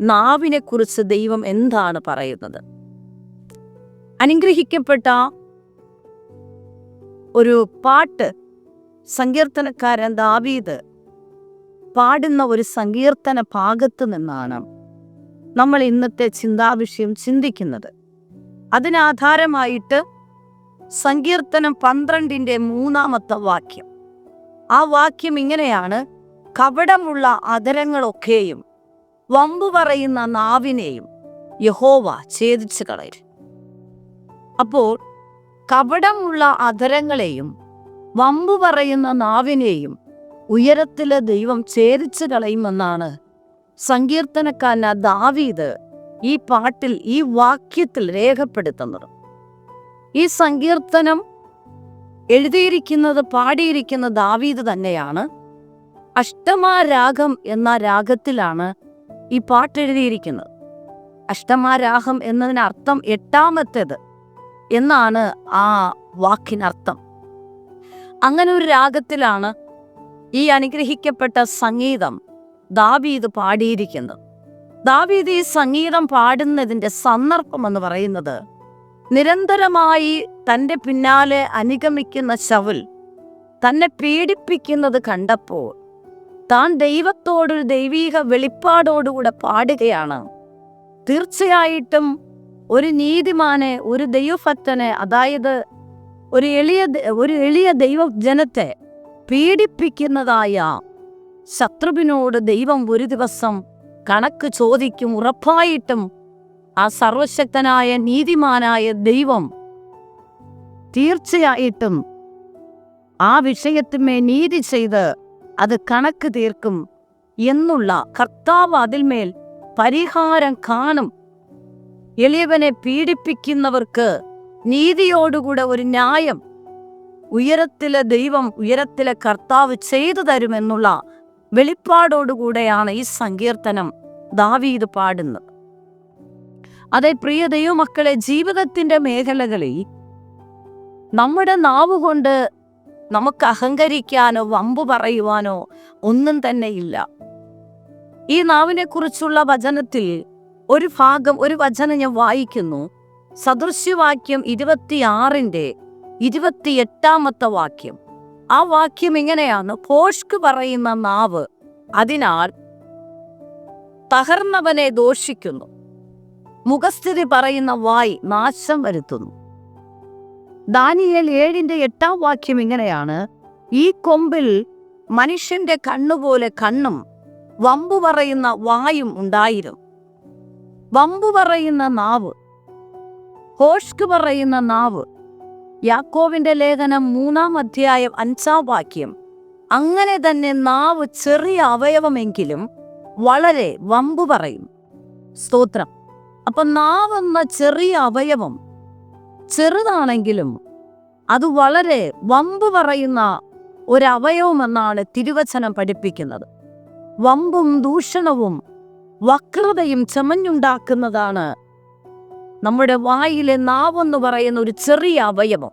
നാവിനെ കുറിച്ച് ദൈവം എന്താണ് പറയുന്നത്? അനുഗ്രഹിക്കപ്പെട്ട ഒരു പാട്ട് സങ്കീർത്തനക്കാരൻ ദാവീദ് പാടുന്ന ഒരു സങ്കീർത്തന ഭാഗത്ത് നിന്നാണ് നമ്മൾ ഇന്നത്തെ ചിന്താവിഷയം ചിന്തിക്കുന്നത്. അതിനാധാരമായിട്ട് സങ്കീർത്തനം പന്ത്രണ്ടിന്റെ മൂന്നാമത്തെ വാക്യം. ആ വാക്യം ഇങ്ങനെയാണ് കപടമുള്ള അതരങ്ങളൊക്കെയും വമ്പു പറയുന്ന നാവിനെയും യഹോവ ഛേദിച്ചു കളയും അപ്പോൾ കപടമുള്ള അധരങ്ങളെയും വമ്പു പറയുന്ന നാവിനെയും ഉയരത്തിലെ ദൈവം ഛേദിച്ചു കളയുമെന്നാണ് സങ്കീർത്തനക്കാരന ദാവീദ് ഈ പാട്ടിൽ ഈ വാക്യത്തിൽ രേഖപ്പെടുത്തുന്നത്. ഈ സങ്കീർത്തനം എഴുതിയിരിക്കുന്നത് പാടിയിരിക്കുന്ന ദാവീദ് തന്നെയാണ്. അഷ്ടമാരാഗം എന്ന രാഗത്തിലാണ് ഈ പാട്ട് എഴുതിയിരിക്കുന്നത്. അഷ്ടമാരാഗം എന്നതിനർത്ഥം എട്ടാമത്തേത് എന്നാണ് ആ വാക്കിനർത്ഥം. അങ്ങനെ ഒരു രാഗത്തിലാണ് ഈ അനുഗ്രഹിക്കപ്പെട്ട സംഗീതം ദാബീദ് പാടിയിരിക്കുന്നത്. ദാവീദ് ഈ സംഗീതം പാടുന്നതിന്റെ സന്ദർഭം എന്ന് പറയുന്നത് നിരന്തരമായി തന്റെ പിന്നാലെ അനുഗമിക്കുന്ന ശവുൽ തന്നെ പീഡിപ്പിക്കുന്നത് കണ്ടപ്പോൾ താൻ ദൈവത്തോടൊരു ദൈവീക വെളിപ്പാടോടുകൂടെ പാടുകയാണ്. തീർച്ചയായിട്ടും ഒരു നീതിമാനെ ഒരു ദൈവഭക്തനെ അതായത് ഒരു എളിയ ഒരു എളിയ ദൈവജനത്തെ പീഡിപ്പിക്കുന്നതായ ശത്രുവിനോട് ദൈവം ഒരു ദിവസം കണക്ക് ചോദിക്കും ഉറപ്പായിട്ടും ആ സർവശക്തനായ നീതിമാനായ ദൈവം തീർച്ചയായിട്ടും ആ വിഷയത്തിന്മേ നീതി ചെയ്ത് അത് കണക്ക് തീർക്കും എന്നുള്ള കർത്താവ് അതിന്മേൽ പരിഹാരം കാണും. എളിയവനെ പീഡിപ്പിക്കുന്നവർക്ക് നീതിയോടുകൂടെ ഒരു ന്യായം ഉയരത്തിലെ ദൈവം ഉയരത്തിലെ കർത്താവ് ചെയ്തു തരുമെന്നുള്ള വെളിപ്പാടോടുകൂടെയാണ് ഈ സങ്കീർത്തനം ദാവീത് പാടുന്നത്. അതെ പ്രിയ ദൈവമക്കളെ ജീവിതത്തിന്റെ മേഖലകളിൽ നമ്മുടെ നാവ് കൊണ്ട് നമുക്ക് അഹങ്കരിക്കാനോ വമ്പു പറയുവാനോ ഒന്നും തന്നെ ഇല്ല. ഈ നാവിനെ കുറിച്ചുള്ള വചനത്തിൽ ഒരു ഭാഗം ഒരു വചനം ഞാൻ വായിക്കുന്നു. സദൃശ്യവാക്യം ഇരുപത്തിയാറിന്റെ ഇരുപത്തിയെട്ടാമത്തെ വാക്യം. ആ വാക്യം ഇങ്ങനെയാണ്. പോഷ്ക് പറയുന്ന നാവ് അതിനാൽ തകർന്നവനെ ദോഷിക്കുന്നു. മുഖസ്ഥിതി പറയുന്ന വായി നാശം വരുത്തുന്നു. ദാനിയേൽ ഏഴിന്റെ എട്ടാം വാക്യം ഇങ്ങനെയാണ് ഈ കൊമ്പിൽ മനുഷ്യന്റെ കണ്ണുപോലെ കണ്ണും വമ്പു പറയുന്ന വായും ഉണ്ടായിരുന്നു. വമ്പു പറയുന്ന നാവ് ഹോഷ്ക് പറയുന്ന നാവ്. യാക്കോവിന്റെ ലേഖനം മൂന്നാം അധ്യായം അഞ്ചാം വാക്യം അങ്ങനെ തന്നെ നാവ് ചെറിയ അവയവമെങ്കിലും വളരെ വമ്പു പറയും. സ്തോത്രം. അപ്പൊ നാവെന്ന ചെറിയ അവയവം ചെറുതാണെങ്കിലും അത് വളരെ വമ്പ് പറയുന്ന ഒരവയവമെന്നാണ് തിരുവചനം പഠിപ്പിക്കുന്നത്. വമ്പും ദൂഷണവും വക്രതയും ചമഞ്ഞുണ്ടാക്കുന്നതാണ് നമ്മുടെ വായിലെ നാവെന്ന് പറയുന്ന ഒരു ചെറിയ അവയവം.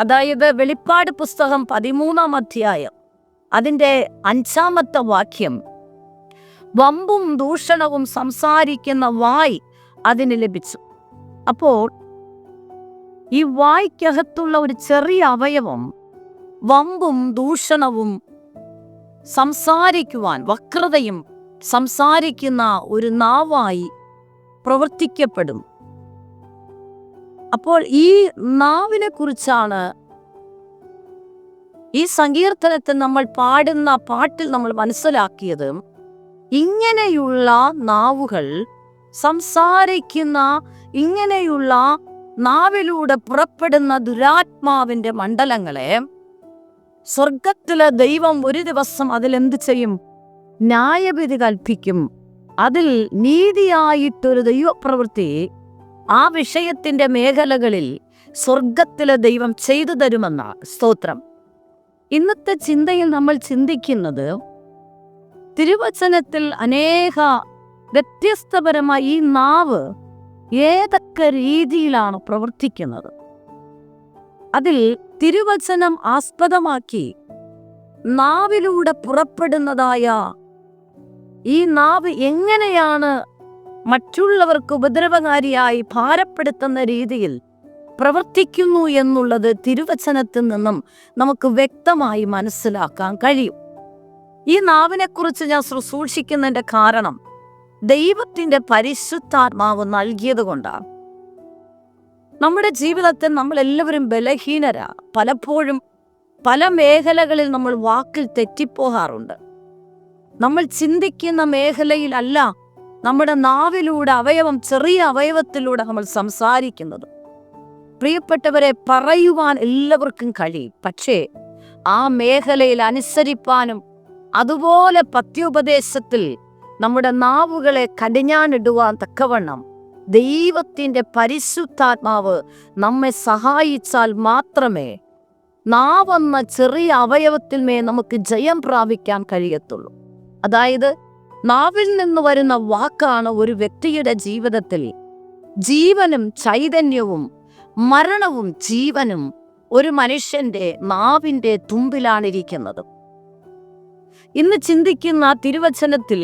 അതായത് വെളിപ്പാട് പുസ്തകം പതിമൂന്നാം അധ്യായം അതിന്റെ അഞ്ചാമത്തെ വാക്യം വമ്പും ദൂഷണവും സംസാരിക്കുന്ന വായ് അതിന് ലഭിച്ചു. അപ്പോൾ ഈ വായ്ക്കകത്തുള്ള ഒരു ചെറിയ അവയവം വമ്പും ദൂഷണവും സംസാരിക്കുവാൻ വക്രതയും സംസാരിക്കുന്ന ഒരു നാവായി പ്രവർത്തിക്കപ്പെടും. അപ്പോൾ ഈ നാവിനെ കുറിച്ചാണ് ഈ സങ്കീർത്തനത്തിൽ നമ്മൾ പാടുന്ന പാട്ടിൽ നമ്മൾ മനസ്സിലാക്കിയത്. ഇങ്ങനെയുള്ള നാവുകൾ സംസാരിക്കുന്ന ഇങ്ങനെയുള്ള നാവിലൂടെ പുറപ്പെടുന്ന ദുരാത്മാവിന്റെ മണ്ഡലങ്ങളെ സ്വർഗത്തിലെ ദൈവം ഒരു ദിവസം അതിലെന്ത് ചെയ്യും? ന്യായവിധി കൽപ്പിക്കും. അതിൽ നീതിയായിട്ടൊരു ദൈവപ്രവൃത്തി ആ വിഷയത്തിന്റെ മേഖലകളിൽ സ്വർഗത്തിലെ ദൈവം ചെയ്തു തരുമെന്ന സ്തോത്രം. ഇന്നത്തെ ചിന്തയിൽ നമ്മൾ ചിന്തിക്കുന്നത് തിരുവചനത്തിൽ അനേക വ്യത്യസ്തപരമായി ഈ നാവ് ഏതൊക്കെ രീതിയിലാണ് പ്രവർത്തിക്കുന്നത്? അതിൽ തിരുവചനം ആസ്പദമാക്കി നാവിലൂടെ പുറപ്പെടുന്നതായ ഈ നാവ് എങ്ങനെയാണ് മറ്റുള്ളവർക്ക് ഉപദ്രവകാരിയായി ഭാരപ്പെടുത്തുന്ന രീതിയിൽ പ്രവർത്തിക്കുന്നു എന്നുള്ളത് തിരുവചനത്തിൽ നിന്നും നമുക്ക് വ്യക്തമായി മനസ്സിലാക്കാൻ കഴിയും. ഈ നാവിനെക്കുറിച്ച് ഞാൻ ശുശ്രൂഷിക്കുന്നതിന്റെ കാരണം ദൈവത്തിന്റെ പരിശുദ്ധാത്മാവ് നൽകിയത് കൊണ്ടാണ് നമ്മുടെ ജീവിതത്തിൽ നമ്മൾ എല്ലാവരും ബലഹീനരാ. പലപ്പോഴും പല മേഖലകളിൽ നമ്മൾ വാക്കിൽ തെറ്റിപ്പോകാറുണ്ട്. നമ്മൾ ചിന്തിക്കുന്ന മേഖലയിലല്ല നമ്മുടെ നാവിലൂടെ അവയവം ചെറിയ അവയവത്തിലൂടെ നമ്മൾ സംസാരിക്കുന്നത്. പ്രിയപ്പെട്ടവരെ പറയുവാൻ എല്ലാവർക്കും കഴിയും. പക്ഷേ ആ മേഖലയിൽ അനുസരിപ്പാനും അതുപോലെ പത്യോപദേശത്തിൽ നമ്മുടെ നാവുകളെ കടിഞ്ഞാനിടുവാൻ തക്കവണ്ണം ദൈവത്തിന്റെ പരിശുദ്ധാത്മാവ് നമ്മെ സഹായിച്ചാൽ മാത്രമേ നാവെന്ന ചെറിയ അവയവത്തിന്മേ നമുക്ക് ജയം പ്രാപിക്കാൻ കഴിയത്തുള്ളൂ. അതായത് നാവിൽ നിന്ന് വരുന്ന വാക്കാണ് ഒരു വ്യക്തിയുടെ ജീവിതത്തിൽ ജീവനും ചൈതന്യവും മരണവും ജീവനും ഒരു മനുഷ്യന്റെ നാവിന്റെ തുമ്പിലാണിരിക്കുന്നത്. ഇന്ന് ചിന്തിക്കുന്ന തിരുവചനത്തിൽ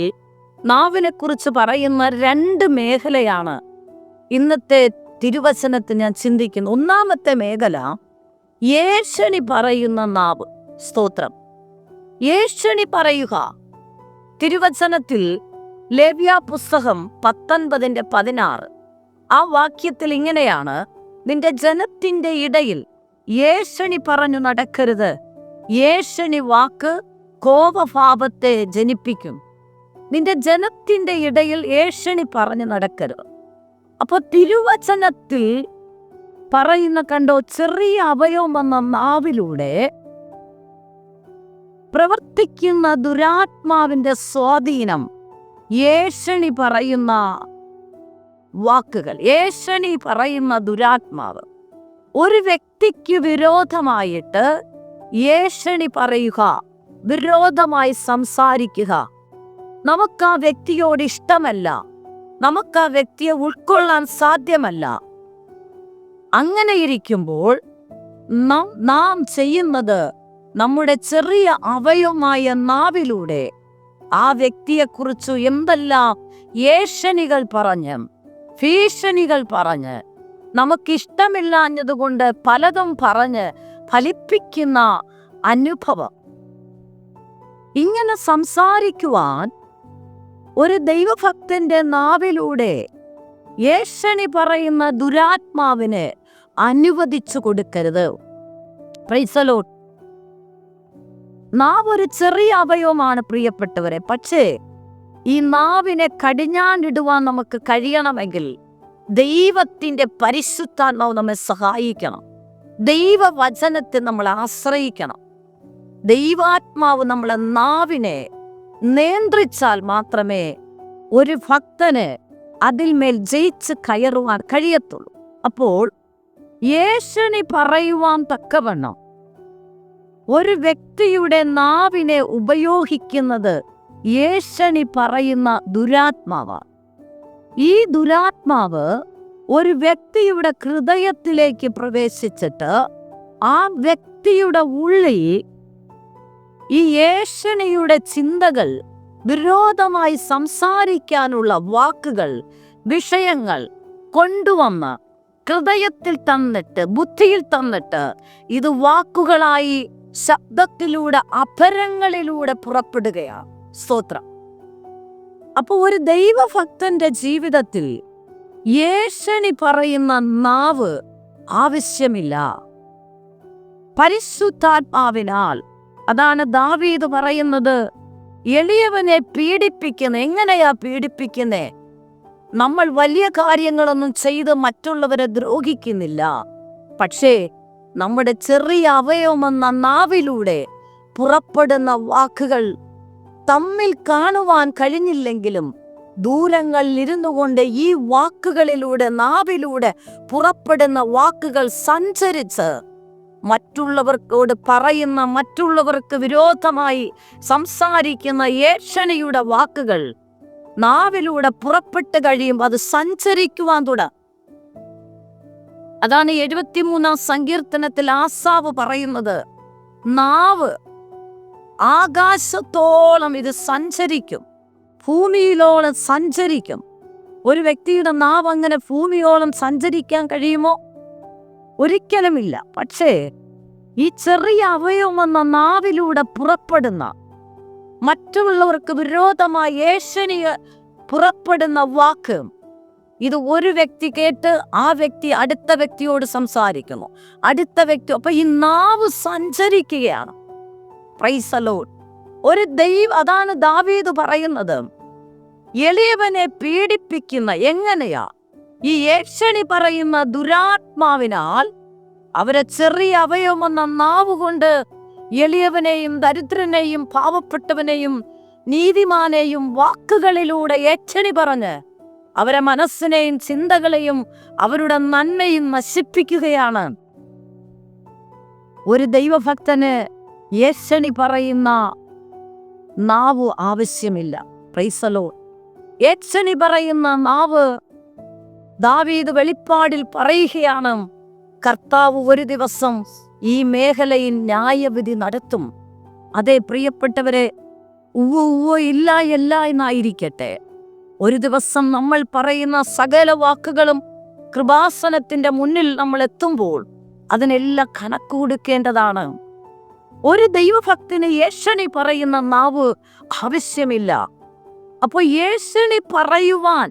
നാവിനെ കുറിച്ച് പറയുന്ന രണ്ട് മേഖലയാണ് ഇന്നത്തെ തിരുവചനത്തിൽ ഞാൻ ചിന്തിക്കുന്നു. ഒന്നാമത്തെ മേഖല യേശണി പറയുന്ന നാവ്. സ്തോത്രം. യേശണി പറയുക തിരുവചനത്തിൽ ലേവ്യ പുസ്തകം പത്തൊൻപതിന്റെ പതിനാറ്. ആ വാക്യത്തിൽ ഇങ്ങനെയാണ് നിന്റെ ജനത്തിന്റെ ഇടയിൽ യേശണി പറഞ്ഞു നടക്കരുത്. യേശണി വാക്ക് കോപഭാവത്തെ ജനിപ്പിക്കും. നിന്റെ ജനത്തിന്റെ ഇടയിൽ ഏഷണി പറഞ്ഞു നടക്കരുത്. അപ്പൊ തിരുവചനത്തിൽ പറയുന്ന കണ്ടോ ചെറിയ അവയവം എന്ന നാവിലൂടെ പ്രവർത്തിക്കുന്ന ദുരാത്മാവിന്റെ സ്വാധീനം ഏഷണി പറയുന്ന വാക്കുകൾ ഏഷണി പറയുന്ന ദുരാത്മാവ്. ഒരു വ്യക്തിക്ക് വിരോധമായിട്ട് ഏഷണി പറയുക വിരോധമായി സംസാരിക്കുക നമുക്ക് ആ വ്യക്തിയോട് ഇഷ്ടമല്ല. നമുക്ക് ആ വ്യക്തിയെ ഉൾക്കൊള്ളാൻ സാധ്യമല്ല. അങ്ങനെ ഇരിക്കുമ്പോൾ നാം ചെയ്യുന്നത് നമ്മുടെ ചെറിയ അവയവമായ നാവിലൂടെ ആ വ്യക്തിയെക്കുറിച്ച് എന്തെല്ലാം ഏഷണികൾ പറഞ്ഞ് ഭീഷണികൾ പറഞ്ഞ് നമുക്കിഷ്ടമില്ലാഞ്ഞതുകൊണ്ട് പലതും പറഞ്ഞ് ഫലിപ്പിക്കുന്ന അനുഭവം. ഇങ്ങനെ സംസാരിക്കുവാൻ ഒരു ദൈവഭക്തന്റെ നാവിലൂടെ ഏഷണി പറയുന്ന ദുരാത്മാവിന് അനുവദിച്ചു കൊടുക്കരുത്. നാവ് ഒരു ചെറിയ അവയവമാണ് പ്രിയപ്പെട്ടവരെ. പക്ഷേ ഈ നാവിനെ കടിഞ്ഞാണ്ടിടുവാൻ നമുക്ക് കഴിയണമെങ്കിൽ ദൈവത്തിന്റെ പരിശുദ്ധാത്മാവ് നമ്മെ സഹായിക്കണം. ദൈവവചനത്തെ നമ്മൾ ആശ്രയിക്കണം. ദൈവാത്മാവ് നമ്മളെ നാവിനെ നിയന്ത്രിച്ചാൽ മാത്രമേ ഒരു ഭക്തന് അതിൽമേൽ ജയിച്ച് കയറുവാൻ കഴിയത്തുള്ളൂ. അപ്പോൾ യേശുനി പറയുവാൻ തക്കവണ്ണം ഒരു വ്യക്തിയുടെ നാവിനെ ഉപയോഗിക്കുന്നത് യേശണി പറയുന്ന ദുരാത്മാവാണ്. ഈ ദുരാത്മാവ് ഒരു വ്യക്തിയുടെ ഹൃദയത്തിലേക്ക് പ്രവേശിച്ചിട്ട് ആ വ്യക്തിയുടെ ഉള്ളിൽ ഈ ഏഷണിയുടെ ചിന്തകൾ വിരോധമായി സംസാരിക്കാനുള്ള വാക്കുകൾ വിഷയങ്ങൾ കൊണ്ടുവന്ന് ഹൃദയത്തിൽ തന്നിട്ട് ബുദ്ധിയിൽ തന്നിട്ട് ഇത് വാക്കുകളായി ശബ്ദത്തിലൂടെ അപരങ്ങളിലൂടെ പുറപ്പെടുകയാണ് സ്തോത്രം. അപ്പോൾ ഒരു ദൈവഭക്തന്റെ ജീവിതത്തിൽ ഏഷണി പറയുന്ന നാവ് ആവശ്യമില്ല. പരിശുദ്ധാത്മാവിനാൽ അതാണ് ദാവീദ് പറയുന്നത് എളിയവനെ പീഡിപ്പിക്കുന്ന. എങ്ങനെയാ പീഡിപ്പിക്കുന്നേ? നമ്മൾ വലിയ കാര്യങ്ങളൊന്നും ചെയ്ത് മറ്റുള്ളവരെ ദ്രോഹിക്കുന്നില്ല. പക്ഷേ നമ്മുടെ ചെറിയ അവയവമെന്ന നാവിലൂടെ പുറപ്പെടുന്ന വാക്കുകൾ തമ്മിൽ കാണുവാൻ കഴിഞ്ഞില്ലെങ്കിലും ദൂരങ്ങളിൽ ഇരുന്നു കൊണ്ട് ഈ വാക്കുകളിലൂടെ നാവിലൂടെ പുറപ്പെടുന്ന വാക്കുകൾ സഞ്ചരിച്ച് മറ്റുള്ളവർക്കോട് പറയുന്ന മറ്റുള്ളവർക്ക് വിരോധമായി സംസാരിക്കുന്ന ഏഷണിയുടെ വാക്കുകൾ നാവിലൂടെ പുറപ്പെട്ട് കഴിയുമ്പോൾ അത് സഞ്ചരിക്കുവാൻ തുട. അതാണ് എഴുപത്തിമൂന്നാം സങ്കീർത്തനത്തിൽ ആസാവ് പറയുന്നത്. നാവ് ആകാശത്തോളം ഇത് സഞ്ചരിക്കും ഭൂമിയിലോളം സഞ്ചരിക്കും. ഒരു വ്യക്തിയുടെ നാവ് അങ്ങനെ ഭൂമിയോളം സഞ്ചരിക്കാൻ കഴിയുമോ? ഒരിക്കലുമില്ല. പക്ഷേ ഈ ചെറിയ അവയവം അവയവമെന്ന നാവിലൂടെ പുറപ്പെടുന്ന മറ്റുള്ളവർക്ക് വിരോധമായി ഏഷണിയ പുറപ്പെടുന്ന വാക്ക് ഇത് ഒരു വ്യക്തി കേട്ട് ആ വ്യക്തി അടുത്ത വ്യക്തിയോട് സംസാരിക്കുന്നു. അടുത്ത വ്യക്തി അപ്പൊ ഈ നാവ് സഞ്ചരിക്കുകയാണ്. പ്രൈസലോൺ ഒരു ദൈവ അതാണ് ദാവീദ് പറയുന്നത്. എളിയവനെ പീഡിപ്പിക്കുന്ന എങ്ങനെയാ? ഈ ഏക്ഷണി പറയുന്ന ദുരാത്മാവിനാൽ അവരെ ചെറിയ അവയവമെന്ന നാവ് കൊണ്ട് എളിയവനെയും ദരിദ്രനെയും പാവപ്പെട്ടവനെയും നീതിമാനെയും വാക്കുകളിലൂടെ ഏക്ഷണി പറഞ്ഞ് അവരെ മനസ്സിനെയും ചിന്തകളെയും അവരുടെ നന്മയും നശിപ്പിക്കുകയാണ്. ഒരു ദൈവഭക്തന് ഏഷണി പറയുന്ന നാവ് ആവശ്യമില്ല. പ്രൈസലോ ഏക്ഷണി പറയുന്ന നാവ് ദാവീദ് വെളിപ്പാടിൽ പറയുകയാണ് കർത്താവ് ഒരു ദിവസം ഈ മേഖലയിൽ ന്യായവിധി നടത്തും. അതെ പ്രിയപ്പെട്ടവരെ ഉവ്വ ഉവ്വ ഇല്ല ഇല്ല എന്നായിരിക്കട്ടെ. ഒരു ദിവസം നമ്മൾ പറയുന്ന സകല വാക്കുകളും കൃപാസനത്തിന്റെ മുന്നിൽ നമ്മൾ എത്തുമ്പോൾ അതിനെല്ലാം കണക്കുകൊടുക്കേണ്ടതാണ് ഒരു ദൈവഭക്തിന് യേശനി പറയുന്ന നാവ് ആവശ്യമില്ല. അപ്പൊ യേശനി പറയുവാൻ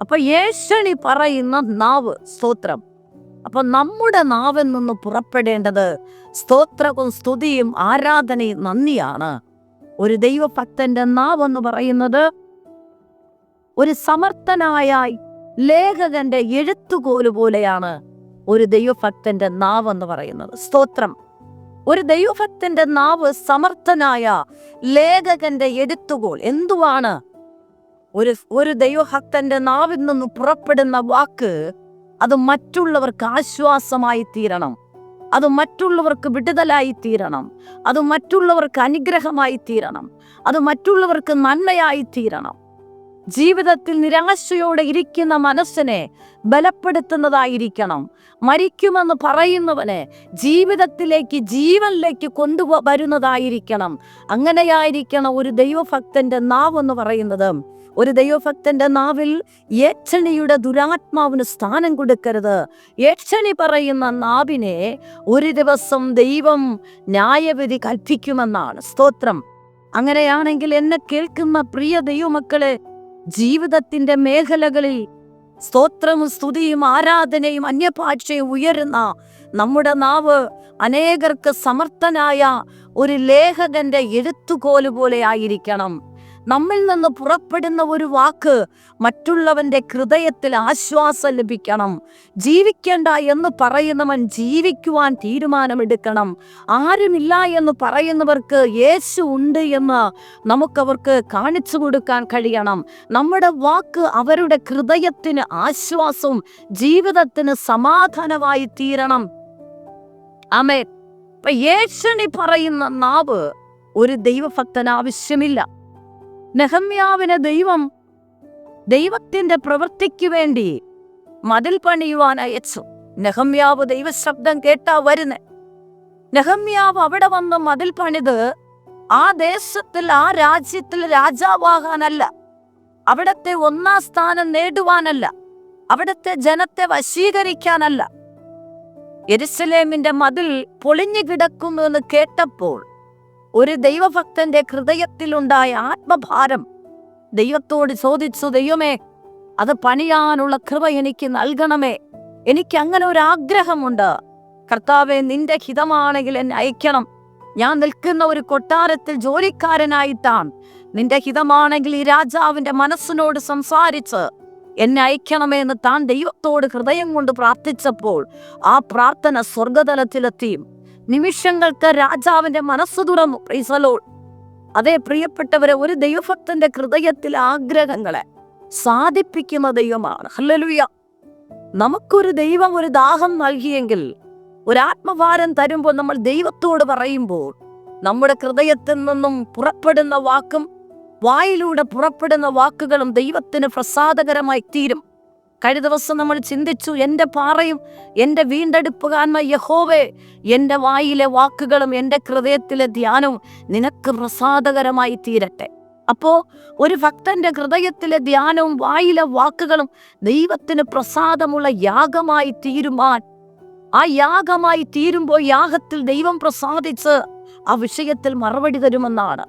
അപ്പൊ യേശണി പറയുന്ന നാവ് സ്തോത്രം. അപ്പൊ നമ്മുടെ നാവിൽ നിന്ന് പുറപ്പെടേണ്ടത് സ്തോത്രവും സ്തുതിയും ആരാധനയും നന്ദിയാണ്. ഒരു ദൈവഭക്തന്റെ നാവ് എന്ന് പറയുന്നത് ഒരു സമർത്ഥനായ ലേഖകന്റെ എഴുത്തുകോൽ പോലെയാണ് ഒരു ദൈവഭക്തന്റെ നാവ് എന്ന് പറയുന്നത്. സ്തോത്രം. ഒരു ദൈവഭക്തന്റെ നാവ് സമർത്ഥനായ ലേഖകന്റെ എഴുത്തുകോൾ എന്തുവാണ്? ഒരു ഒരു ദൈവഭക്തന്റെ നാവിൽ നിന്ന് പുറപ്പെടുന്ന വാക്ക് അത് മറ്റുള്ളവർക്ക് ആശ്വാസമായി തീരണം. അത് മറ്റുള്ളവർക്ക് വിടുതലായി തീരണം. അത് മറ്റുള്ളവർക്ക് അനുഗ്രഹമായി തീരണം. അത് മറ്റുള്ളവർക്ക് നന്മയായി തീരണം. ജീവിതത്തിൽ നിരാശയോടെ ഇരിക്കുന്ന മനസ്സിനെ ബലപ്പെടുത്തുന്നതായിരിക്കണം. മരിക്കുമെന്ന് പറയുന്നവനെ ജീവിതത്തിലേക്ക് ജീവനിലേക്ക് കൊണ്ടുവരുന്നതായിരിക്കണം അങ്ങനെയായിരിക്കണം ഒരു ദൈവഭക്തന്റെ നാവ് എന്ന് പറയുന്നത്. ഒരു ദൈവഭക്തന്റെ നാവിൽ യക്ഷണിയുടെ ദുരാത്മാവിന് സ്ഥാനം കൊടുക്കരുത്. യക്ഷണി പറയുന്ന നാവിനെ ഒരു ദിവസം ദൈവം ന്യായവിധി കൽപ്പിക്കുമെന്നാണ് സ്തോത്രം. അങ്ങനെയാണെങ്കിൽ എന്നെ കേൾക്കുന്ന പ്രിയ ദൈവമക്കളെ ജീവിതത്തിന്റെ മേഖലകളിൽ സ്തോത്രവും സ്തുതിയും ആരാധനയും അന്യഭാഷയും ഉയരുന്ന നമ്മുടെ നാവ് അനേകർക്ക് സമർത്ഥനായ ഒരു ലേഖകന്റെ എഴുത്തുകോൽ പോലെ ആയിരിക്കണം. നമ്മിൽ നിന്ന് പുറപ്പെടുന്ന ഒരു വാക്ക് മറ്റുള്ളവന്റെ ഹൃദയത്തിൽ ആശ്വാസം ലഭിക്കണം. ജീവിക്കേണ്ട എന്ന് പറയുന്നവൻ ജീവിക്കുവാൻ തീരുമാനമെടുക്കണം. ആരുമില്ല എന്ന് പറയുന്നവർക്ക് യേശു ഉണ്ട് എന്ന് നമുക്കവർക്ക് കാണിച്ചു കൊടുക്കാൻ കഴിയണം. നമ്മുടെ വാക്ക് അവരുടെ ഹൃദയത്തിന് ആശ്വാസവും ജീവിതത്തിന് സമാധാനമായി തീരണം. അമേ യേശുനി പറയുന്ന നാവ് ഒരു ദൈവഭക്തന് ആവശ്യമില്ല. നെഹമ്യാവിന് ദൈവം ദൈവത്തിന്റെ പ്രവൃത്തിക്ക് വേണ്ടി മതിൽ പണിയുവാൻ അയച്ചു. നെഹമ്യാവ് ദൈവശബ്ദം കേട്ടാ വരുന്നേ. നെഹമ്യാവ് അവിടെ വന്ന് മതിൽ പണിത് ആ ദേശത്തിൽ ആ രാജ്യത്തിൽ രാജാവാകാനല്ല. അവിടത്തെ ഒന്നാം സ്ഥാനം നേടുവാനല്ല. അവിടത്തെ ജനത്തെ വശീകരിക്കാനല്ല. എരുസലേമിന്റെ മതിൽ പൊളിഞ്ഞു കിടക്കുന്നു എന്ന് കേട്ടപ്പോൾ ഒരു ദൈവഭക്തന്റെ ഹൃദയത്തിലുണ്ടായ ആത്മഭാരം ദൈവത്തോട് ചോദിച്ചു ദൈവമേ അത് പണിയാനുള്ള കൃപ എനിക്ക് നൽകണമേ. എനിക്ക് അങ്ങനെ ഒരു ആഗ്രഹമുണ്ട്. കർത്താവെ നിന്റെ ഹിതമാണെങ്കിൽ എന്നെ അയക്കണം. ഞാൻ നിൽക്കുന്ന ഒരു കൊട്ടാരത്തിൽ ജോലിക്കാരനായിട്ടാണ്. നിന്റെ ഹിതമാണെങ്കിൽ ഈ രാജാവിന്റെ മനസ്സിനോട് സംസാരിച്ച് എന്നെ അയക്കണമേ എന്ന് താൻ ദൈവത്തോട് ഹൃദയം കൊണ്ട് പ്രാർത്ഥിച്ചപ്പോൾ ആ പ്രാർത്ഥന സ്വർഗതലത്തിലെത്തി നിമിഷങ്ങൾക്ക് രാജാവിന്റെ മനസ്സ് തുറന്നു. പ്രീസലോൾ അതേ പ്രിയപ്പെട്ടവരെ ഒരു ദൈവഭക്തന്റെ ഹൃദയത്തിൽ ആഗ്രഹങ്ങളെ സാധിപ്പിക്കുന്ന ദൈവമാണ്. ഹല്ലേലൂയ നമുക്കൊരു ദൈവം ഒരു ദാഹം നൽകിയെങ്കിൽ ഒരു ആത്മഭാരം തരുമ്പോൾ നമ്മൾ ദൈവത്തോട് പറയുമ്പോൾ നമ്മുടെ ഹൃദയത്തിൽ നിന്നും പുറപ്പെടുന്ന വാക്കും വായിലൂടെ പുറപ്പെടുന്ന വാക്കുകളും ദൈവത്തിന് പ്രസാദകരമായി തീരും. കഴിഞ്ഞ ദിവസം നമ്മൾ ചിന്തിച്ചു എന്റെ പാറയും എന്റെ വീണ്ടെടുപ്പുകാന്മ യഹോവേ. എന്റെ വായിലെ വാക്കുകളും എന്റെ ഹൃദയത്തിലെ ധ്യാനവും നിനക്ക് പ്രസാദകരമായി തീരട്ടെ. അപ്പോ ഒരു ഭക്തന്റെ ഹൃദയത്തിലെ ധ്യാനവും വായിലെ വാക്കുകളും ദൈവത്തിന് പ്രസാദമുള്ള യാഗമായി തീരുമാൻ ആ യാഗമായി തീരുമ്പോൾ യാഗത്തിൽ ദൈവം പ്രസാദിച്ച് ആ വിഷയത്തിൽ മറുപടി തരുമെന്നാണ്.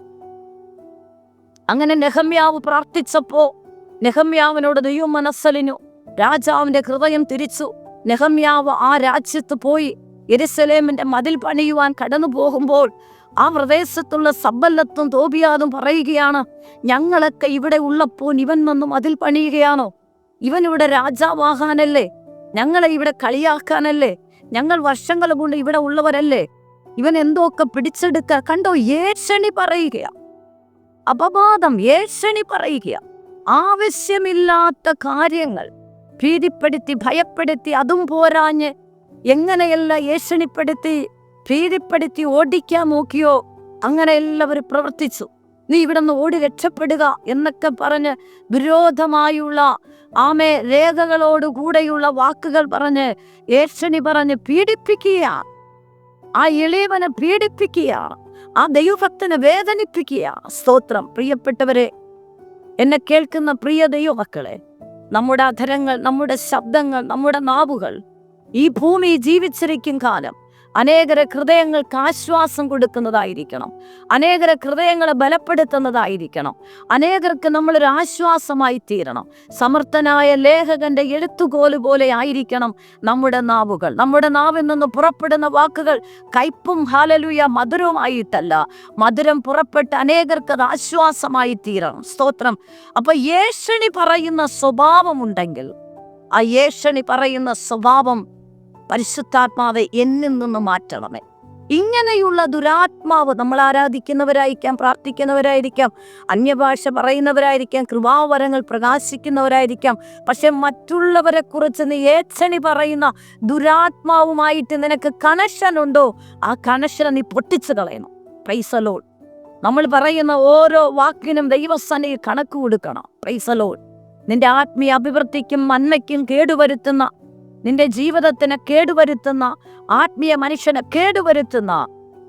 അങ്ങനെ നെഹമ്യാവ് പ്രാർത്ഥിച്ചപ്പോ നെഹമ്യാവിനോട് ദൈവം മനസ്സലിനു രാജാവിന്റെ ഹൃദയം തിരിച്ചു. നെഹമ്യാവ് ആ രാജ്യത്ത് പോയി എരിസലേമിന്റെ മതിൽ പണിയുവാൻ കടന്നു പോകുമ്പോൾ ആ പ്രദേശത്തുള്ള സബല്ലത്തും തോബിയാതും പറയുകയാണ് ഞങ്ങളൊക്കെ ഇവിടെ ഉള്ളപ്പോൾ ഇവൻ വന്ന് മതിൽ പണിയുകയാണോ? ഇവൻ ഇവിടെ രാജാവാകാനല്ലേ? ഞങ്ങളെ ഇവിടെ കളിയാക്കാനല്ലേ? ഞങ്ങൾ വർഷങ്ങൾ കൊണ്ട് ഇവിടെ ഉള്ളവരല്ലേ? ഇവൻ എന്തോക്കെ പിടിച്ചെടുക്ക? കണ്ടോ ഏഷണി പറയുക അപവാദം ഏഷണി പറയുക ആവശ്യമില്ലാത്ത കാര്യങ്ങൾ ഭീതിപ്പെടുത്തി ഭയപ്പെടുത്തി അതും പോരാഞ്ഞ് എങ്ങനെയല്ല ഏഷണിപ്പെടുത്തി ഭീതിപ്പെടുത്തി ഓടിക്കാൻ നോക്കിയോ? അങ്ങനെ എല്ലാവരും പ്രവർത്തിച്ചു. നീ ഇവിടെ നിന്ന് ഓടി രക്ഷപ്പെടുക എന്നൊക്കെ പറഞ്ഞ് വിരോധമായുള്ള ആമെ രേഖകളോടുകൂടെയുള്ള വാക്കുകൾ പറഞ്ഞ് ഏഷണി പറഞ്ഞ് പീഡിപ്പിക്കുക. ആ എളിയവനെ പീഡിപ്പിക്കുക. ആ ദൈവഭക്തനെ വേദനിപ്പിക്കുക. സ്തോത്രം. പ്രിയപ്പെട്ടവരെ എന്നെ കേൾക്കുന്ന പ്രിയ ദൈവമക്കളെ നമ്മുടെ അധരങ്ങൾ നമ്മുടെ ശബ്ദങ്ങൾ നമ്മുടെ നാവുകൾ ഈ ഭൂമി ജീവിച്ചിരിക്കും കാലം. അനേകര ഹൃദയങ്ങൾക്ക് ആശ്വാസം കൊടുക്കുന്നതായിരിക്കണം. അനേകര ഹൃദയങ്ങളെ ബലപ്പെടുത്തുന്നതായിരിക്കണം. അനേകർക്ക് നമ്മളൊരു ആശ്വാസമായി തീരണം. സമർത്ഥനായ ലേഖകന്റെ എഴുത്തുകോൽ പോലെ ആയിരിക്കണം നമ്മുടെ നാവുകൾ. നമ്മുടെ നാവിൽ നിന്ന് പുറപ്പെടുന്ന വാക്കുകൾ കയ്പും ഹാലലുയ മധുരവുമായിട്ടല്ല. മധുരം പുറപ്പെട്ട് അനേകർക്ക് അത് ആശ്വാസമായി തീരണം. സ്തോത്രം. അപ്പൊ യേശണി പറയുന്ന സ്വഭാവമുണ്ടെങ്കിൽ ആ യേശണി പറയുന്ന സ്വഭാവം പരിശുദ്ധാത്മാവെ എന്നിൽ നിന്ന് മാറ്റണമേ. ഇങ്ങനെയുള്ള ദുരാത്മാവ് നമ്മൾ ആരാധിക്കുന്നവരായിരിക്കാം പ്രാർത്ഥിക്കുന്നവരായിരിക്കാം അന്യഭാഷ പറയുന്നവരായിരിക്കാം കൃപാവരങ്ങൾ പ്രകാശിക്കുന്നവരായിരിക്കാം പക്ഷെ മറ്റുള്ളവരെ കുറിച്ച് നീ ഏച്ചണി പറയുന്ന ദുരാത്മാവുമായിട്ട് നിനക്ക് കണക്ഷൻ ഉണ്ടോ? ആ കണക്ഷനെ നീ പൊട്ടിച്ചു കളയണം. പ്രൈസലോൾ നമ്മൾ പറയുന്ന ഓരോ വാക്കിനും ദൈവസനയിൽ കണക്ക് കൊടുക്കണം. പ്രൈസലോൾ നിന്റെ ആത്മീയ അഭിവൃദ്ധിക്കും നന്മയ്ക്കും കേടുവരുത്തുന്ന നിന്റെ ജീവിതത്തിന് കേടുവരുത്തുന്ന ആത്മീയ മനുഷ്യനെ കേടുവരുത്തുന്ന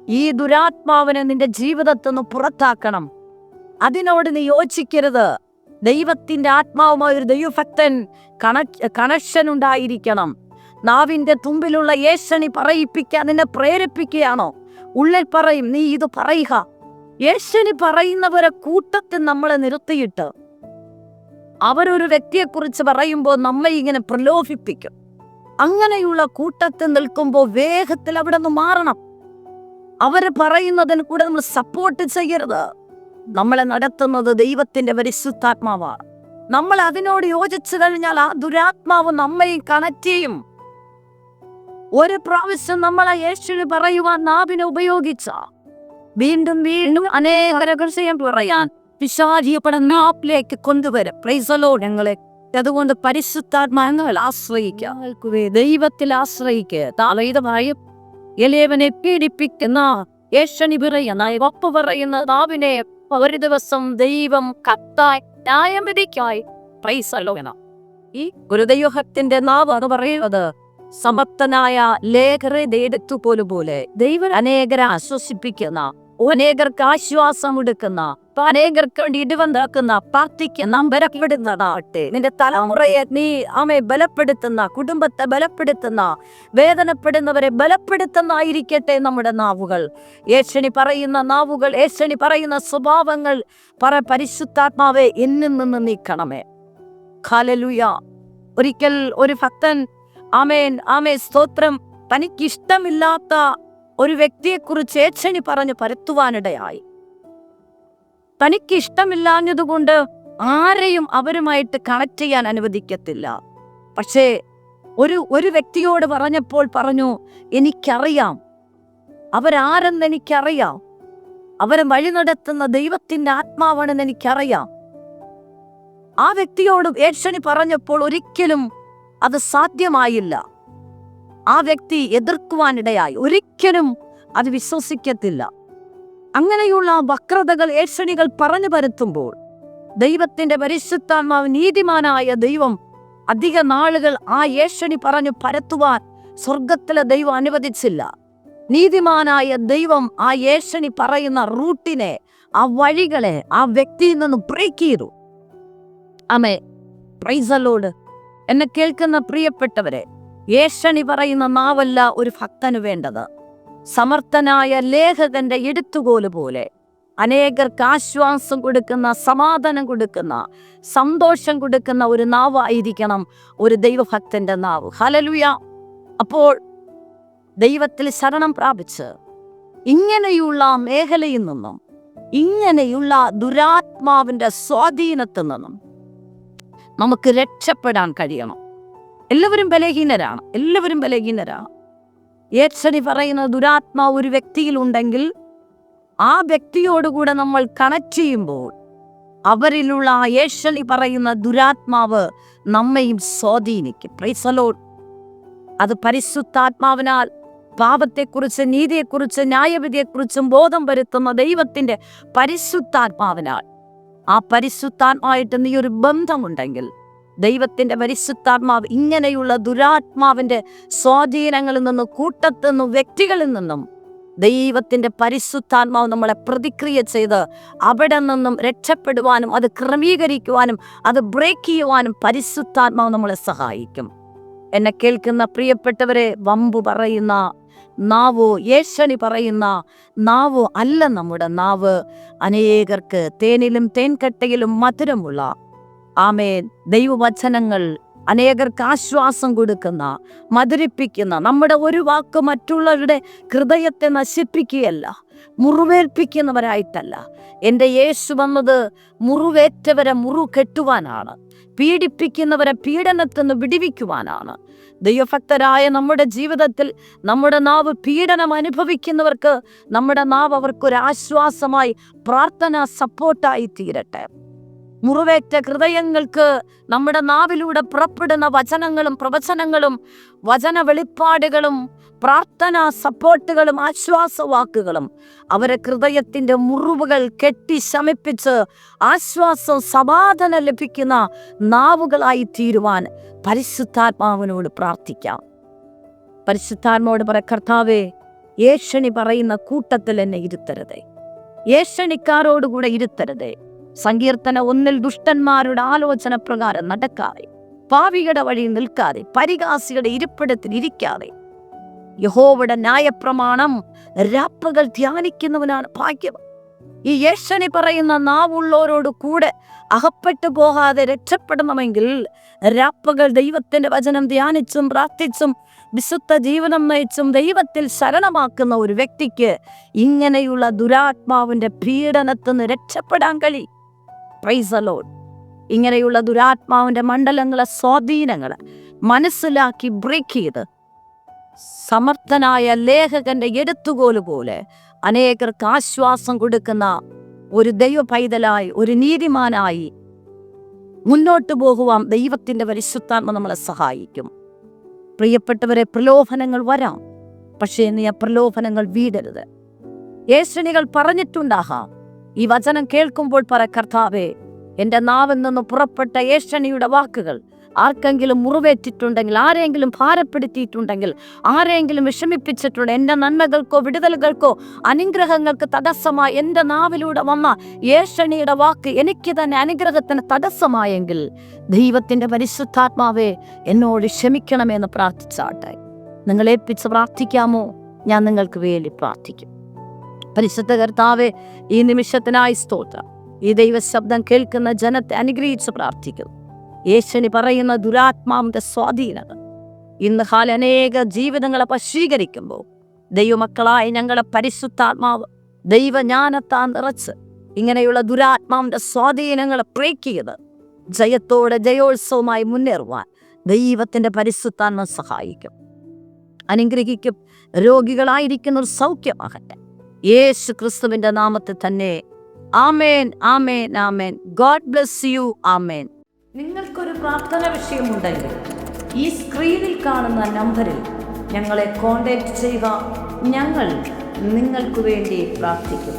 ഈ ദുരാത്മാവിനെ നിന്റെ ജീവിതത്തിൽ നിന്ന് പുറത്താക്കണം. അതിനോട് നീ യോജിക്കരുത്. ദൈവത്തിന്റെ ആത്മാവുമായി ഒരു ദൈവഭക്തൻ കണക്ഷൻ ഉണ്ടായിരിക്കണം നാവിന്റെ തുമ്പിലുള്ള യേശണി പറയിപ്പിക്കാൻ നിന്നെ പ്രേരിപ്പിക്കുകയാണോ? ഉള്ളിൽ പറയും നീ ഇത് പറയുക. യേശണി പറയുന്നവരെ കൂട്ടത്തിൽ നമ്മളെ നിർത്തിയിട്ട് അവരൊരു വ്യക്തിയെക്കുറിച്ച് പറയുമ്പോൾ നമ്മെ ഇങ്ങനെ പ്രലോഭിപ്പിക്കും. അങ്ങനെയുള്ള കൂട്ടത്തിൽ നിൽക്കുമ്പോൾ വേഗത്തിൽ അവിടെ നിന്ന് മാറണം. അവർ പറയുന്നതിന് കൂടെ നമ്മൾ സപ്പോർട്ട് ചെയ്യരുത്. നമ്മളെ നടത്തുന്നത് ദൈവത്തിന്റെ പരിശുദ്ധാത്മാവാണ്. നമ്മൾ അതിനോട് യോജിച്ചു കഴിഞ്ഞാൽ ആ ദുരാത്മാവ് നമ്മയും കണക്ട് ചെയ്യും. ഒരു പ്രാവശ്യം നമ്മളെ യേശുവിന് പറയുവാൻ നാവിനെ ഉപയോഗിച്ച. വീണ്ടും വീണ്ടും അനേക രഹസ്യം പറയാൻ പിശാചിയപ്പെടുന്ന നാപ്പിലേക്ക് കൊണ്ടുവരും. പ്രൈസലോ ഞങ്ങളെ അതുകൊണ്ട് പരിശുദ്ധാത്മാങ്ങൾ ആശ്രയിക്കുക ദൈവത്തിൽ ആശ്രയിക്കുക താളയിതമായ എലേവനെ പീഡിപ്പിക്കുന്ന ഏഷണി പറയുന്ന ഒപ്പ് പറയുന്ന നാവിനെ ഒരു ദിവസം ദൈവം കത്തായി ന്യായമിതിക്കായി പ്രൈസലോ എന്ന. ഈ ഗുരുദൈവത്തിന്റെ നാവ് എന്ന് പറയുന്നത്. സമർത്ഥനായ ലേഖരെ എടുത്തു പോലെ പോലെ ദൈവം അനേകരെ ആശ്വസിപ്പിക്കുന്ന അനേകർക്ക് ആശ്വാസം കൊടുക്കുന്ന അനേകർക്ക് വേണ്ടി ഇടിവന്താക്കുന്ന പാർട്ടിക്ക് ബലപ്പെടുന്നതാട്ടെ നിന്റെ തലമുറയെ നീ ആമെ ബലപ്പെടുത്തുന്ന കുടുംബത്തെ ബലപ്പെടുത്തുന്ന വേദനപ്പെടുന്നവരെ ബലപ്പെടുത്തുന്നതായിരിക്കട്ടെ നമ്മുടെ നാവുകൾ. ഏഷണി പറയുന്ന നാവുകൾ ഏഷണി പറയുന്ന സ്വഭാവങ്ങൾ പറ പരിശുദ്ധാത്മാവെ എന്നിൽ നിന്ന് നീക്കണമേ. ഖാലലുയ ഒരിക്കൽ ഒരു ഭക്തൻ ആമേൻ ആമേ സ്തോത്രം. തനിക്കിഷ്ടമില്ലാത്ത ഒരു വ്യക്തിയെക്കുറിച്ച് ഏച്ചണി പറഞ്ഞ് പരത്തുവാനിടയായി. തനിക്ക് ഇഷ്ടമില്ലാഞ്ഞതുകൊണ്ട് ആരെയും അവരുമായിട്ട് കണക്ട് ചെയ്യാൻ അനുവദിക്കത്തില്ല. പക്ഷേ ഒരു ഒരു വ്യക്തിയോട് പറഞ്ഞപ്പോൾ പറഞ്ഞു എനിക്കറിയാം. അവരാരെന്ന് എനിക്കറിയാം. അവരെ വഴി നടത്തുന്ന ദൈവത്തിന്റെ ആത്മാവാണെന്ന് എനിക്കറിയാം. ആ വ്യക്തിയോട് ഏഷണി പറഞ്ഞപ്പോൾ ഒരിക്കലും അത് സാധ്യമായില്ല. ആ വ്യക്തി എതിർക്കുവാനിടയായി ഒരിക്കലും അത് വിശ്വസിക്കത്തില്ല. അങ്ങനെയുള്ള വക്രതകൾ ഏഷണികൾ പറഞ്ഞു പരത്തുമ്പോൾ ദൈവത്തിന്റെ പരിശുദ്ധാത്മാവ് നീതിമാനായ ദൈവം അധിക നാളുകൾ ആ ഏഷണി പറഞ്ഞു പരത്തുവാൻ സ്വർഗത്തിലെ ദൈവം അനുവദിച്ചില്ല. നീതിമാനായ ദൈവം ആ ഏഷണി പറയുന്ന റൂട്ടിനെ ആ വഴികളെ ആ വ്യക്തിയിൽ നിന്ന് ബ്രേക്ക് ചെയ്തു. അമേ പ്രൈസലോട് എന്നെ കേൾക്കുന്ന പ്രിയപ്പെട്ടവരെ ഏഷണി പറയുന്ന നാവല്ല ഒരു ഭക്തന് വേണ്ടത്. സമർത്ഥനായ ലേഖകന്റെ എടുത്തുകോൽ പോലെ. അനേകർക്ക് ആശ്വാസം കൊടുക്കുന്ന സമാധാനം കൊടുക്കുന്ന സന്തോഷം കൊടുക്കുന്ന ഒരു നാവായിരിക്കണം ഒരു ദൈവഭക്തന്റെ നാവ്. ഹലലുയ അപ്പോൾ ദൈവത്തിൽ ശരണം പ്രാപിച്ച് ഇങ്ങനെയുള്ള മേഖലയിൽ നിന്നും ഇങ്ങനെയുള്ള ദുരാത്മാവിന്റെ സ്വാധീനത്തിൽ നിന്നും നമുക്ക് രക്ഷപ്പെടാൻ കഴിയണം. എല്ലാവരും ബലഹീനരാണ്. എല്ലാവരും ബലഹീനരാണ്. ഏച്ചടി പറയുന്ന ദുരാത്മാ ഒരു വ്യക്തിയിൽ ഉണ്ടെങ്കിൽ ആ വ്യക്തിയോടുകൂടെ നമ്മൾ കണക്ട് ചെയ്യുമ്പോൾ അവരിലുള്ള ആ ഏഷണി പറയുന്ന ദുരാത്മാവ് നമ്മയും സ്വാധീനിക്കും. പ്രൈസലോൺ അത് പരിശുദ്ധാത്മാവിനാൽ പാപത്തെക്കുറിച്ച് നീതിയെക്കുറിച്ച് ന്യായവിധിയെക്കുറിച്ചും ബോധം വരുത്തുന്ന ദൈവത്തിന്റെ പരിശുദ്ധാത്മാവിനാൽ ആ പരിശുദ്ധാത്മായിട്ട് നീ ഒരു ബന്ധമുണ്ടെങ്കിൽ ദൈവത്തിന്റെ പരിശുദ്ധാത്മാവ് ഇങ്ങനെയുള്ള ദുരാത്മാവിന്റെ സ്വാധീനങ്ങളിൽ നിന്നും കൂട്ടത്തു നിന്നും വ്യക്തികളിൽ നിന്നും ദൈവത്തിന്റെ പരിശുദ്ധാത്മാവ് നമ്മളെ പ്രതിക്രിയ ചെയ്ത് അവിടെ നിന്നും രക്ഷപ്പെടുവാനും അത് ക്രമീകരിക്കുവാനും അത് ബ്രേക്ക് ചെയ്യുവാനും പരിശുദ്ധാത്മാവ് നമ്മളെ സഹായിക്കും. എന്നെ കേൾക്കുന്ന പ്രിയപ്പെട്ടവരെ വമ്പു പറയുന്ന നാവോ യേശണി പറയുന്ന നാവോ അല്ല നമ്മുടെ നാവ്. അനേകർക്ക് തേനിലും തേൻകട്ടയിലും മധുരമുള്ള ആമേൻ. ദൈവവചനങ്ങൾ അനേകർക്ക് ആശ്വാസം കൊടുക്കുന്ന മധുരിപ്പിക്കുന്ന നമ്മുടെ ഒരു വാക്ക് മറ്റുള്ളവരുടെ ഹൃദയത്തെ നശിപ്പിക്കുകയല്ല മുറിവേൽപ്പിക്കുന്നവരായിട്ടല്ല. എന്റെ യേശു വന്നത് മുറിവേറ്റവരെ മുറു കെട്ടുവാനാണ് പീഡിപ്പിക്കുന്നവരെ പീഡനത്തിൽ നിന്ന് വിടിവിക്കുവാനാണ്. ദൈവഭക്തരായ നമ്മുടെ ജീവിതത്തിൽ നമ്മുടെ നാവ് പീഡനം അനുഭവിക്കുന്നവർക്ക് നമ്മുടെ നാവ് അവർക്കൊരു ആശ്വാസമായി പ്രാർത്ഥന സപ്പോർട്ടായി തീരട്ടെ. മുറിവേറ്റ ഹൃദയങ്ങൾക്ക് നമ്മുടെ നാവിലൂടെ പുറപ്പെടുന്ന വചനങ്ങളും പ്രവചനങ്ങളും വചന വെളിപ്പാടുകളും പ്രാർത്ഥന സപ്പോർട്ടുകളും ആശ്വാസവാക്കുകളും അവരെ ഹൃദയത്തിന്റെ മുറിവുകൾ കെട്ടി ശമിപ്പിച്ച് ആശ്വാസം സമാധാനം ലഭിക്കുന്ന നാവുകളായി തീരുവാൻ പരിശുദ്ധാത്മാവിനോട് പ്രാർത്ഥിക്കാം. പരിശുദ്ധാത്മാവോട് പറ കർത്താവേ ഏഷണി പറയുന്ന കൂട്ടത്തിൽ എന്നെ ഇരുത്തരുതേ. ഏഷണിക്കാരോടുകൂടെ ഇരുത്തരുതേ. സങ്കീർത്തന ഒന്നിൽ ദുഷ്ടന്മാരുടെ ആലോചന പ്രകാരം നടക്കാതെ പാവിയുടെ വഴി നിൽക്കാതെ പരിഹാസികളുടെ ഇരിപ്പിടത്തിൽ ഇരിക്കാതെ യഹോവയുടെ ന്യായപ്രമാണം രാപ്പകൾ ധ്യാനിക്കുന്നവനാണ് ഭാഗ്യം. ഈ യേശനി പറയുന്ന നാവുള്ളവരോട് കൂടെ അകപ്പെട്ടു പോകാതെ രക്ഷപ്പെടണമെങ്കിൽ രാപ്പകൾ ദൈവത്തിന്റെ വചനം ധ്യാനിച്ചും പ്രാർത്ഥിച്ചും വിശുദ്ധ ജീവനം നയിച്ചും ദൈവത്തിൽ ശരണമാക്കുന്ന ഒരു വ്യക്തിക്ക് ഇങ്ങനെയുള്ള ദുരാത്മാവിന്റെ പീഡനത്തിൽ നിന്ന് രക്ഷപ്പെടാൻ കഴിയും. പ്രൈസ് അലോൺ ഇങ്ങനെയുള്ള ദുരാത്മാവിന്റെ മണ്ഡലങ്ങളെ സ്വാധീനങ്ങൾ മനസ്സിലാക്കി ബ്രേക്ക് ചെയ്ത് സമർത്ഥനായ ലേഖകന്റെ എടുത്തുകോൽ പോലെ അനേകർക്ക് ആശ്വാസം കൊടുക്കുന്ന ഒരു ദൈവ പൈതലായി ഒരു നീതിമാനായി മുന്നോട്ട് പോകുവാൻ ദൈവത്തിന്റെ പരിശുദ്ധാത്മ നമ്മളെ സഹായിക്കും. പ്രിയപ്പെട്ടവരെ പ്രലോഭനങ്ങൾ വരാം. പക്ഷേ നീ ആ പ്രലോഭനങ്ങൾ വീടരുത്. ഏഷണികൾ പറഞ്ഞിട്ടുണ്ടാകാം. ഈ വചനം കേൾക്കുമ്പോൾ പറ കർത്താവേ എന്റെ നാവിൽ നിന്ന് പുറപ്പെട്ട ഏഷണിയുടെ വാക്കുകൾ ആർക്കെങ്കിലും മുറിവേറ്റിട്ടുണ്ടെങ്കിൽ ആരെങ്കിലും ഭാരപ്പെടുത്തിയിട്ടുണ്ടെങ്കിൽ ആരെങ്കിലും വിഷമിപ്പിച്ചിട്ടുണ്ട് എന്റെ നന്മകൾക്കോ വിടുതലുകൾക്കോ അനുഗ്രഹങ്ങൾക്ക് തടസ്സമായി എന്റെ നാവിലൂടെ വന്ന ഏഷണിയുടെ വാക്ക് എനിക്ക് തന്നെ അനുഗ്രഹത്തിന് തടസ്സമായെങ്കിൽ ദൈവത്തിന്റെ പരിശുദ്ധാത്മാവേ എന്നോട് ക്ഷമിക്കണമെന്ന് പ്രാർത്ഥിച്ചാട്ടെ. നിങ്ങൾ ഏൽപ്പിച്ച് പ്രാർത്ഥിക്കാമോ? ഞാൻ നിങ്ങൾക്ക് വേണ്ടി പ്രാർത്ഥിക്കും. പരിശുദ്ധ കർത്താവെ ഈ നിമിഷത്തിനായി സ്തോത്രം. ഈ ദൈവശബ്ദം കേൾക്കുന്ന ജനത്തെ അനുഗ്രഹിച്ച് പ്രാർത്ഥിക്കുന്നു. യേശുനി പറയുന്ന ദുരാത്മാവിന്റെ സ്വാധീനത. ഇന്ന് കാല അനേക ജീവിതങ്ങളെ പശീകരിക്കുമ്പോൾ ദൈവമക്കളായ ഞങ്ങളെ പരിശുദ്ധാത്മാവ് ദൈവജ്ഞാനത്താൻ നിറച്ച് ഇങ്ങനെയുള്ള ദുരാത്മാവിന്റെ സ്വാധീനങ്ങളെ ബ്രേക്ക് ചെയ്ത് ജയത്തോടെ ജയോത്സവമായി മുന്നേറുവാൻ ദൈവത്തിന്റെ പരിശുദ്ധാത്മ സഹായിക്കും. അനുഗ്രഹിക്കും. രോഗികളായിരിക്കുന്നവർ സൗഖ്യമാകട്ടെ. യേശു ക്രിസ്തുവിന്റെ നാമത്തിൽ തന്നെ. ആമേൻ ആമേൻ ആമേൻ. God bless you. ആമേൻ. നിങ്ങൾക്കൊരു പ്രാർത്ഥന വിഷയമുണ്ടെങ്കിൽ ഈ സ്ക്രീനിൽ കാണുന്ന നമ്പറിൽ ഞങ്ങളെ കോൺടാക്റ്റ് ചെയ്യുക. ഞങ്ങൾ നിങ്ങൾക്ക് വേണ്ടി പ്രാർത്ഥിക്കും.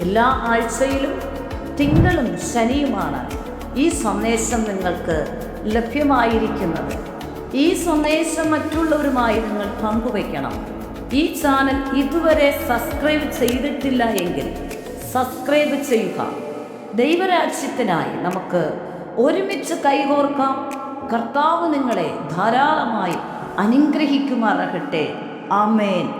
എല്ലാ ആഴ്ചയിലും തിങ്കളും ശനിയുമാണ് ഈ സന്ദേശം നിങ്ങൾക്ക് ലഭ്യമായിരിക്കുന്നത്. ഈ സന്ദേശം മറ്റുള്ളവരുമായി നിങ്ങൾ പങ്കുവയ്ക്കണം. ഈ ചാനൽ ഇതുവരെ സബ്സ്ക്രൈബ് ചെയ്തിട്ടില്ല എങ്കിൽ സബ്സ്ക്രൈബ് ചെയ്യുക. ദൈവരാജ്യത്തിനായി നമുക്ക് ഒരുമിച്ച് കൈകോർക്കാം. കർത്താവ് നിങ്ങളെ ധാരാളമായി അനുഗ്രഹിക്കുമാറാകട്ടെ. ആമേൻ.